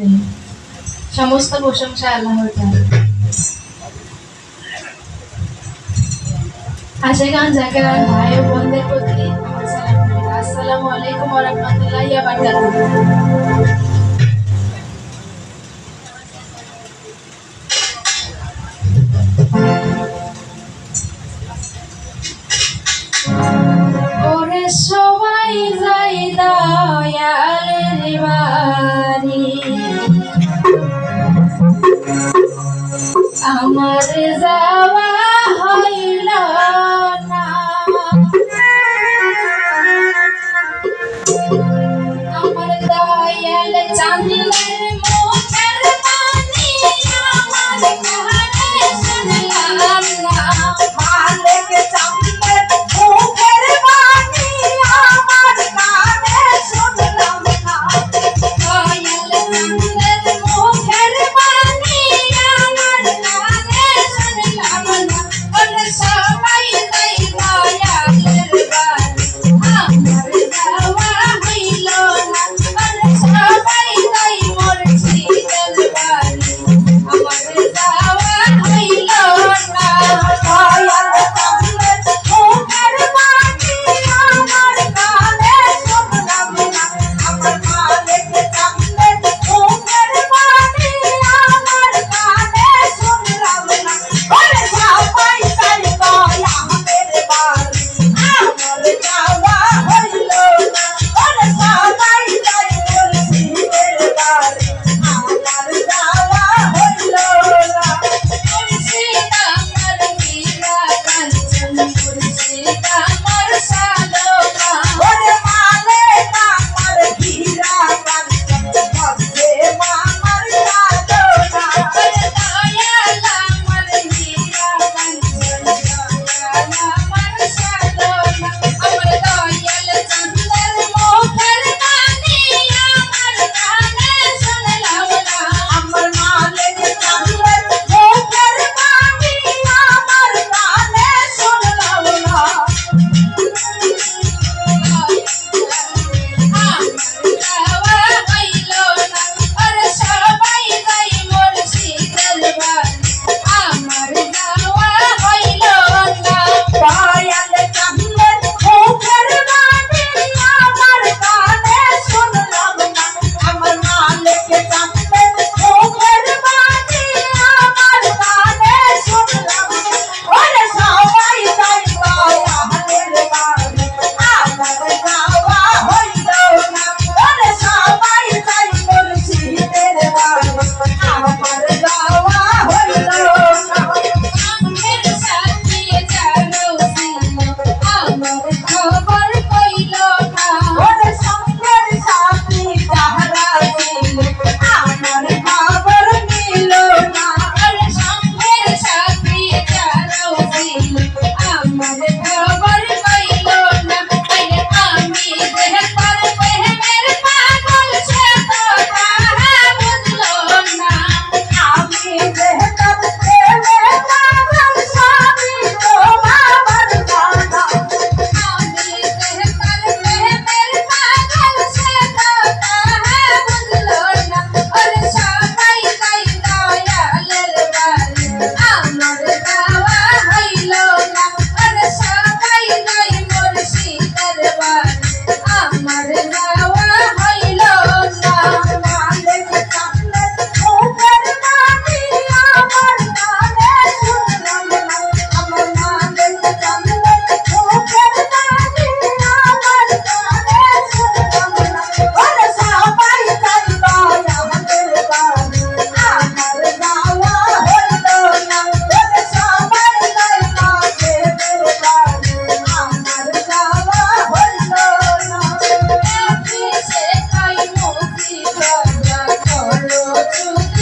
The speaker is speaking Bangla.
তিনি সমস্ত প্রশংসা আল্লাহর তাআলা আশা গান জাকার ভাই ও বোনদের প্রতি আমার আসসালামু আলাইকুম ওয়া আমার যাওয়া like a